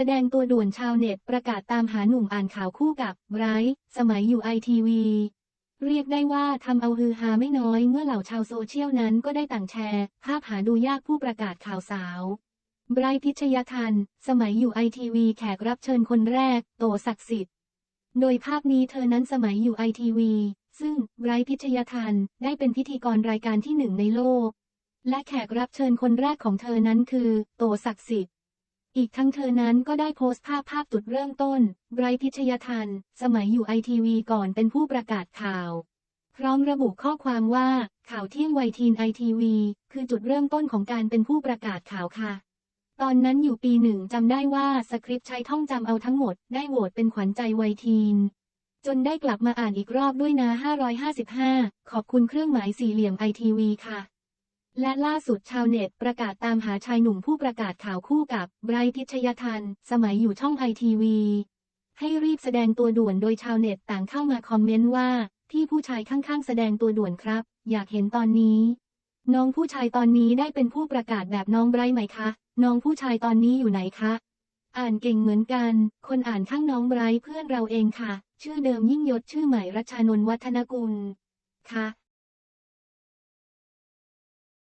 แสดงตัวด่วนชาวเน็ตประกาศตามหาหนุ่มอ่านข่าวคู่กับไบรท์สมัยอยู่ไอทีวีเรียกได้ว่าทำเอาฮือฮาไม่น้อยเมื่อเหล่าชาวโซเชียลนั้นก็ได้ต่างแชร์ ภาพหาดูยากผู้ประกาศข่าวสาวไบรท์พิชยทัน สมัยอยู่ไอทีวีแขกรับเชิญคนแรก โตศักดิ์สิทธิ์ โดยภาพนี้เธอนั้นสมัยอยู่ไอทีวีซึ่งไบรท์พิชยทันได้เป็นพิธีกรรายการที่หนึ่งในโลก และแขกรับเชิญคนแรกของเธอนั้นคือ โตศักดิ์สิทธิ์ อีกทั้งเธอนั้นก็ได้โพสต์ภาพภาพจุดเริ่มต้น ไบรท์พิชยทัน สมัยอยู่ไอทีวีก่อนเป็นผู้ประกาศข่าว พร้อมระบุข้อความว่า ข่าวเที่ยงวัยทีนไอทีวีคือจุดเริ่มต้นของการเป็นผู้ประกาศข่าวค่ะ ตอนนั้นอยู่ปีหนึ่งจำได้ว่าสคริปต์ใช้ท่องจำเอาทั้งหมด ได้โหวตเป็นขวัญใจวัยทีน จนได้กลับมาอ่านอีกรอบด้วยนะ 555 ขอบคุณเครื่องหมายสี่เหลี่ยมไอทีวีค่ะ และล่าสุดชาวเน็ตประกาศตามหาชายหนุ่มผู้ประกาศข่าวคู่กับไบรท์พิชยทัน สมัยอยู่ช่องไอทีวี ให้รีบแสดงตัวด่วนโดยชาวเน็ตต่างเข้ามาคอมเมนต์ว่า ที่ผู้ชายข้างๆ แสดงตัวด่วนครับ อยากเห็นตอนนี้ น้องผู้ชายตอนนี้ได้เป็นผู้ประกาศแบบน้องไบรท์ไหมคะ น้องผู้ชายตอนนี้อยู่ไหนคะ อ่านเก่งเหมือนกัน คนอ่านข้างน้องไบรท์เพื่อนเราเองค่ะ ชื่อเดิมยิ่งยศชื่อใหม่รัชานนท์วัฒนกุลค่ะ